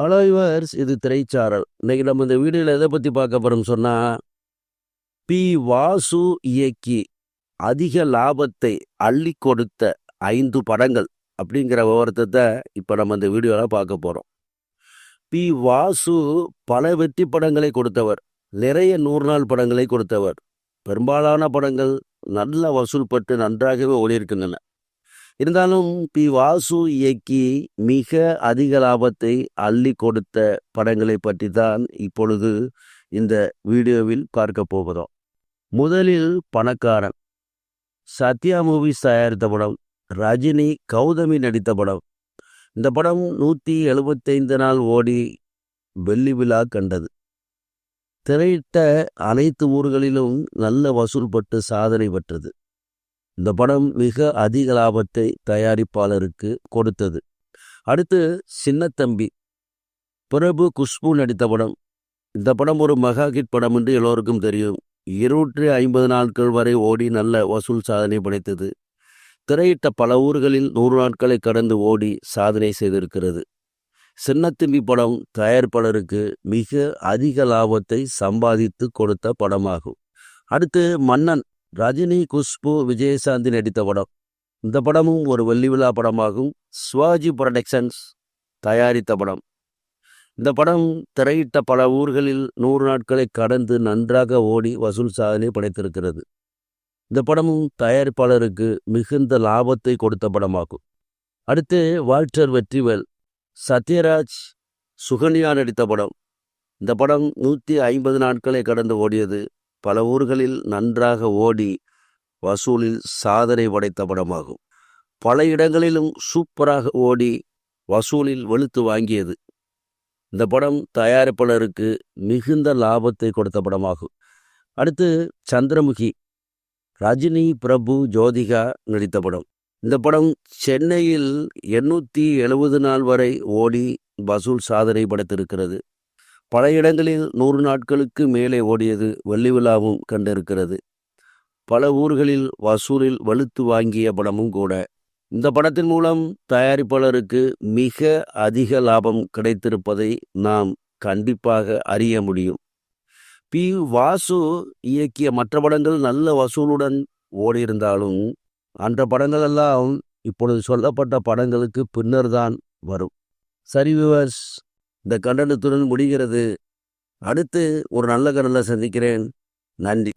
ஹாய்வர்ஸ் இது திரைச்சாரல். இன்னைக்கு நம்ம இந்த வீடியோவில் எதை பற்றி பார்க்க போகிறோம் சொன்னால் பி வாசு இயக்கி அதிக லாபத்தை அள்ளி கொடுத்த ஐந்து படங்கள் அப்படிங்கிற விவரத்தை இப்போ நம்ம இந்த வீடியோவில் பார்க்க போகிறோம் பி வாசு பல வெற்றி படங்களை கொடுத்தவர். நிறைய நூறு நாள் படங்களை கொடுத்தவர். பெரும்பாலான படங்கள் நல்ல வசூல் பட்டு நன்றாகவே ஓடியிருக்கின்றன. இருந்தாலும் பி. வாசு இயக்கி மிக அதிக லாபத்தை அள்ளி கொடுத்த படங்களை பற்றி தான் இப்பொழுது இந்த வீடியோவில் பார்க்க போகிறோம். முதலில் பணக்காரன். சத்யா மூவிஸ் தயாரித்த படம். ரஜினி கௌதமி நடித்த படம். இந்த படம் நூற்றி எழுபத்தைந்து நாள் ஓடி வெள்ளி விழா கண்டது. திரையிட்ட அனைத்து ஊர்களிலும் நல்ல வசூல் பட்டு சாதனை பெற்றது. இந்த படம் மிக அதிக லாபத்தை தயாரிப்பாளருக்கு கொடுத்தது. அடுத்து சின்னத்தம்பி. பிரபு குஷ்பு நடித்த படம். இந்த படம் ஒரு மகா ஹிட் படம் என்று எல்லோருக்கும் தெரியும். இருநூற்றி ஐம்பது நாட்கள் வரை ஓடி நல்ல வசூல் சாதனை படைத்தது. திரையிட்ட பல ஊர்களில் நூறு நாட்களை கடந்து ஓடி சாதனை செய்திருக்கிறது. சின்னத்தம்பி படம் தயாரிப்பாளருக்கு மிக அதிக லாபத்தை சம்பாதித்து கொடுத்த படமாகும். அடுத்து மன்னன். ரஜினி குஷ்பு விஜயசாந்தி நடித்த படம். இந்த படமும் ஒரு வெள்ளி விழா படமாகும். சிவாஜி புரொடக்ஷன்ஸ் தயாரித்த படம். இந்த படம் திரையிட்ட பல ஊர்களில் நூறு நாட்களை கடந்து நன்றாக ஓடி வசூல் சாதனை படைத்திருக்கிறது. இந்த படமும் தயாரிப்பாளருக்கு மிகுந்த லாபத்தை கொடுத்த படமாகும். அடுத்து வால்டர் வெற்றிவேல் சத்யராஜ் சுகன்யா நடித்த படம். இந்த படம் நூற்றி ஐம்பது நாட்களை கடந்து ஓடியது. பல ஊர்களில் நன்றாக ஓடி வசூலில் சாதனை படைத்த படமாகும். பல இடங்களிலும் சூப்பராக ஓடி வசூலில் வெளுத்து வாங்கியது. இந்த படம் தயாரிப்பாளருக்கு மிகுந்த லாபத்தை கொடுத்த படமாகும். அடுத்து சந்திரமுகி ரஜினி பிரபு ஜோதிகா நடித்த படம். இந்த படம் சென்னையில் எண்ணூற்றி எழுபது நாள் வரை ஓடி வசூல் சாதனை படைத்திருக்கிறது. பல இடங்களில் நூறு நாட்களுக்கு மேலே ஓடியது வெள்ளி விழாவும் கண்டிருக்கிறது. பல ஊர்களில் வசூலில் வலுத்து வாங்கிய படமும் கூட. இந்த படத்தின் மூலம் தயாரிப்பாளருக்கு மிக அதிக லாபம் கிடைத்திருப்பதை நாம் கண்டிப்பாக அறிய முடியும். பி. வாசு இயக்கிய மற்ற படங்கள் நல்ல வசூலுடன் ஓடியிருந்தாலும் அந்த படங்களெல்லாம் இப்பொழுது சொல்லப்பட்ட படங்களுக்கு பின்னர் தான் வரும். சரி விவர்ஸ் இந்த கண்டனத்துடன் முடிகிறது. அடுத்து ஒரு நல்ல கடலை சந்திக்கிறேன். நன்றி.